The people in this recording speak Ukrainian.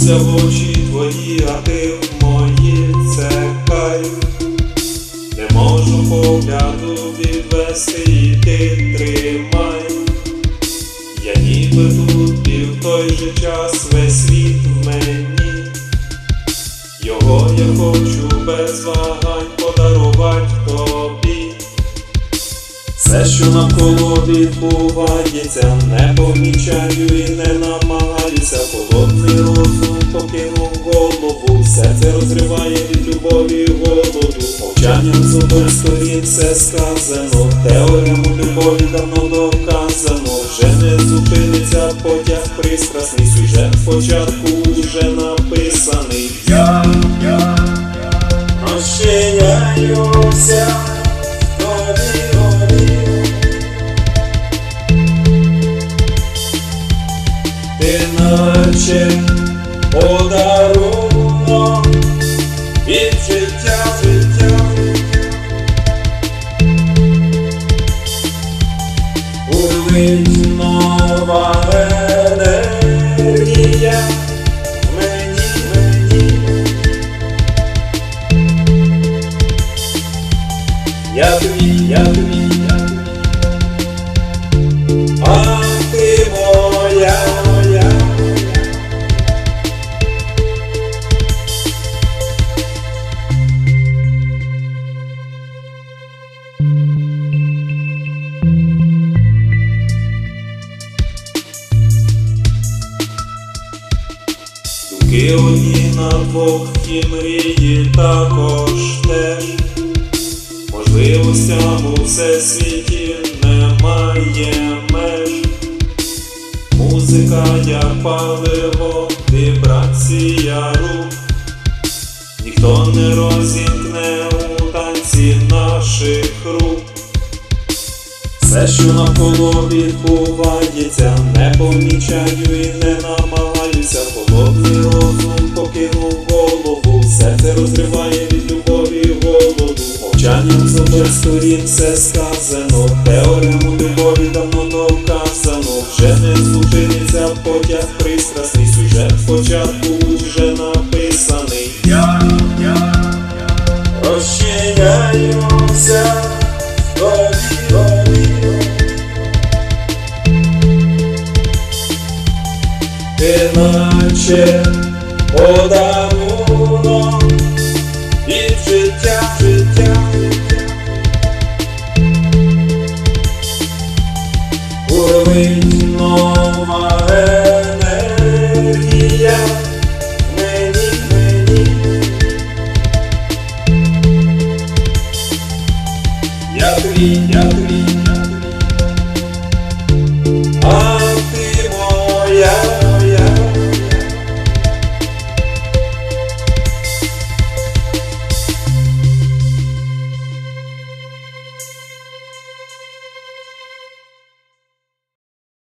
В очі твої, а ти в мої це кайф. Не можу погляду відвести і ти тримай. Я ніби тут і в той же час весь світ в мені. Його я хочу без вагань подарувати тобі. Все, що навколо відбувається, не помічаю і не намагаюся. Серце розриває від любові і голоду. Мовчанням з обох сторін все сказано, теорему любові давно доказано. Вже не зупиниться потяг пристрасний, сюжет спочатку вже написаний. Я, я, розчиняюся. Ти наче подарунок Улить нова енергія мені, мені. Я тобі, я тобі. Думки одні на двох і мрії також теж. Можливостям у всесвіті немає меж. Музика як паливо, вібрація рук. Ніхто не розімкне у танці наших рук. Все, що навколо відбувається, не помічаю і не намагаюся. Холодний З обох все сказано, теорему любові давно доказано. Вже не зупиниться потяг пристрасний, сюжет спочатку вже написаний. Я, я, розчиняюся. Тобі, тобі. Ти наче вода Україна, а ти моя.